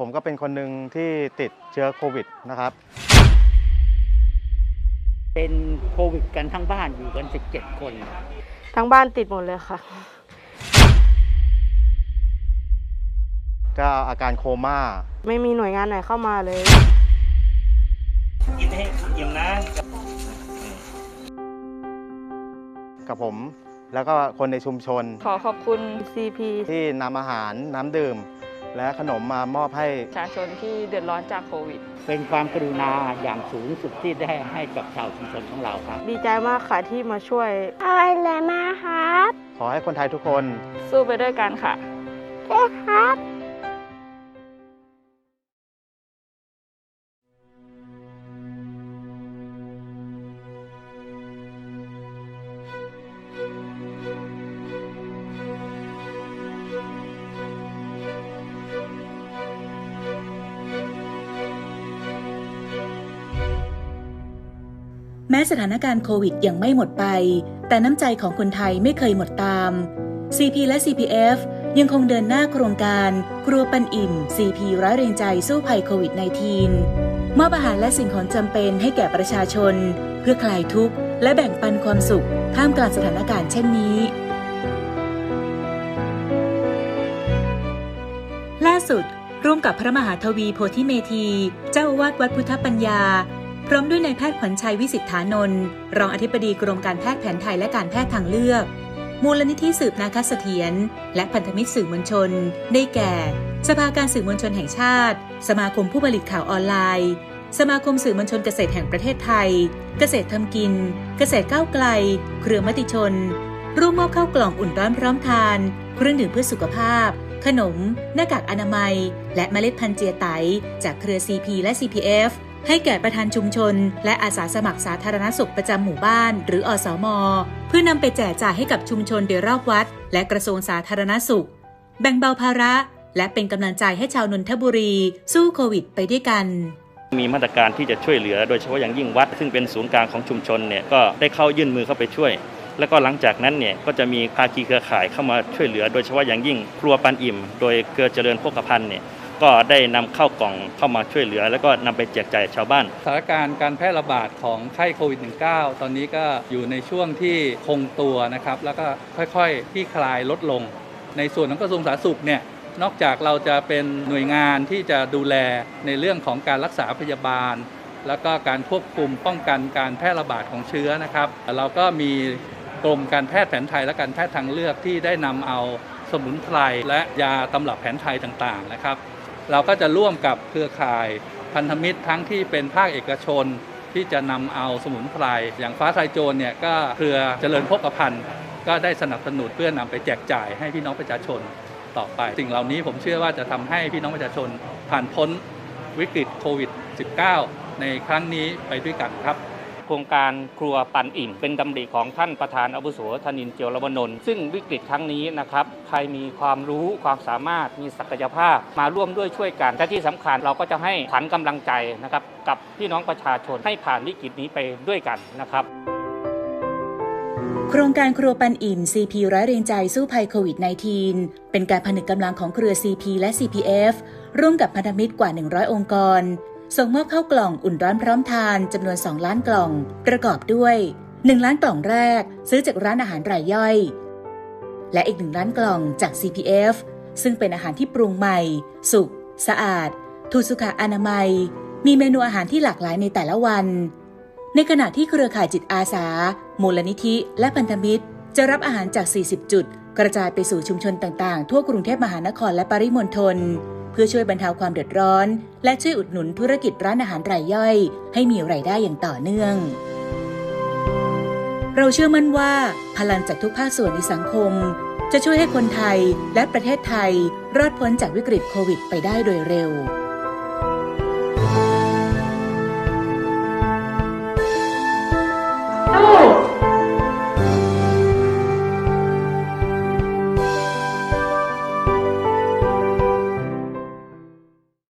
ผมก็เป็นคนหนึ่งที่ติดเชื้อโควิดนะครับ เป็นโควิดกันทั้งบ้านอยู่กัน 17 คน ทั้งบ้านติดหมดเลยค่ะ ก็อาการโคม่า ไม่มีหน่วยงานไหนเข้ามาเลย กินให้อิ่มนะ กับผมแล้วก็คนในชุมชน ขอขอบคุณ CP ที่นำอาหารน้ำดื่ม และขนมมามอบให้ประชาชนที่เดือดร้อนจากโควิด เป็นความกรุณาอย่างสูงสุดที่ได้ให้กับชาวชุมชนของเราครับ ดีใจมากค่ะที่มาช่วยอร่อยเลยมากครับ ขอให้คนไทยทุกคนสู้ไปด้วยกันค่ะเด้ครับ ม้สถานการณ์โควิดยังไม่หมดไป แต่น้ำใจของคนไทยไม่เคยหมดตาม CP และ CPF ยังคงเดินหน้าโครงการ ครัวปันอิ่ม CP ร้อยเรียงใจสู้ภัยโควิด -19 มอบอาหารและสิ่งของจำเป็นให้แก่ประชาชน เพื่อคลายทุกข์และแบ่งปันความสุขท่ามกลางสถานการณ์เช่นนี้ ล่าสุดร่วมกับพระมหาทวีโพธิเมธี เจ้าอาวาสวัดพุทธปัญญา พร้อมด้วยนายแพทย์ขวัญชัยวิสิทธานนท์รองอธิบดีกรมการแพทย์แผนไทยและการแพทย์ทางเลือก มูลนิธิสืบนาคเสถียรและพันธมิตรสื่อมวลชน ได้แก่ สภาการสื่อมวลชนแห่งชาติ สมาคมผู้ผลิตข่าวออนไลน์ สมาคมสื่อมวลชนเกษตรแห่งประเทศไทย เกษตรทำกิน เกษตรก้าวไกล เครือมติชน ร่วมมอบข้าวกล่องอุ่นร้อนพร้อมทาน เครื่องดื่มเพื่อสุขภาพ ขนม หน้ากากอนามัย และเมล็ดพันธุ์เจียไตจากเครือ CP และ CPF ให้แก่ประธานชุมชน และอาสาสมัครสาธารณสุขประจำหมู่บ้าน หรืออสม เพื่อนำไปแจกจ่ายให้กับชุมชนโดยรอบวัด และกระทรวงสาธารณสุข แบ่งเบาภาระ และเป็นกำลังใจให้ชาวนนทบุรี สู้โควิด ไปด้วยกันมีมาตรการที่จะช่วยเหลือโดยเฉพาะอย่างยิ่งวัด ซึ่งเป็นศูนย์กลางของชุมชนเนี่ยก็ได้เข้ายื่นมือเข้าไปช่วย แล้วก็หลังจากนั้นเนี่ยก็จะมีภาคีเครือข่ายเข้ามาช่วยเหลือ โดยเฉพาะอย่างยิ่งครัวปันอิ่ม โดยเครือเจริญโภคภัณฑ์เนี่ย ก็ได้นำเข้ากล่องเข้ามาช่วยเหลือ แล้วก็นำไปแจกจ่ายชาวบ้านสถานการณ์การแพร่ระบาดของไข้โควิด -19 ตอนนี้ก็อยู่ในช่วงที่คงตัวนะครับ แล้วก็ค่อยๆที่คลายลดลง ในส่วนของกระทรวงสาธารณสุขเนี่ยนอกจากเราจะเป็นหน่วยงานที่จะดูแลในเรื่องของการรักษาพยาบาล แล้วก็การควบคุมป้องกันการแพร่ระบาดของเชื้อนะครับ เราก็มีกรมการแพทย์แผนไทยและการแพทย์ทางเลือกที่ได้นำเอาสมุนไพรและยาตำรับแผนไทยต่างๆนะครับ เราก็จะร่วมกับเครือข่ายพันธมิตรทั้งที่เป็นภาคเอกชนที่จะนำเอาสมุนไพรอย่างฟ้าทลายโจรเนี่ยก็เครือเจริญพกพันธ์ก็ได้สนับสนุนเพื่อนำไปแจกจ่ายให้พี่น้องประชาชนต่อไป สิ่งเหล่านี้ผมเชื่อว่าจะทำให้พี่น้องประชาชนผ่านพ้นวิกฤตโควิด -19 ในครั้งนี้ไปด้วยกันครับ โครงการครัวปันอิ่ม เป็นดำริของท่านประธานอาวุโสธนินเจียวรวนนท์ซึ่งวิกฤตครั้งนี้นะครับใครมีความรู้ความสามารถมีศักยภาพมาร่วมด้วยช่วยกันและที่สำคัญเราก็จะให้ขวัญกำลังใจนะครับกับพี่น้องประชาชนให้ผ่านวิกฤตนี้ไปด้วยกันนะครับโครงการครัวปันอิ่ม CP ร้อยเรียงใจสู้ภัยโควิด -19 เป็นการผนึกกำลังของเครือ CP และ CPF ร่วมกับพันธมิตรกว่า 100 องค์กร ส่งมอบเข้ากล่องอุ่นร้อนพร้อมทานจำนวน 2 ล้านกล่อง ประกอบด้วย 1 ล้านกล่องแรก ซื้อจากร้านอาหารรายย่อย และอีก 1 ล้านกล่องจาก CPF ซึ่งเป็นอาหารที่ปรุงใหม่ สุกสะอาด ถูกสุขอนามัย มีเมนูอาหารที่หลากหลายในแต่ละวัน ในขณะที่เครือข่ายจิตอาสา มูลนิธิและพันธมิตร จะรับอาหารจาก 40 จุด กระจายไปสู่ชุมชนต่างๆ ทั่วกรุงเทพมหานครและปริมณฑล เพื่อช่วยบรรเทาความเดือดร้อน และช่วยอุดหนุนธุรกิจร้านอาหารรายย่อย ให้มีรายได้อย่างต่อเนื่อง เราเชื่อมั่นว่า พลังจากทุกภาคส่วนในสังคม จะช่วยให้คนไทยและประเทศไทย รอดพ้นจากวิกฤตโควิดไปได้โดยเร็วสู้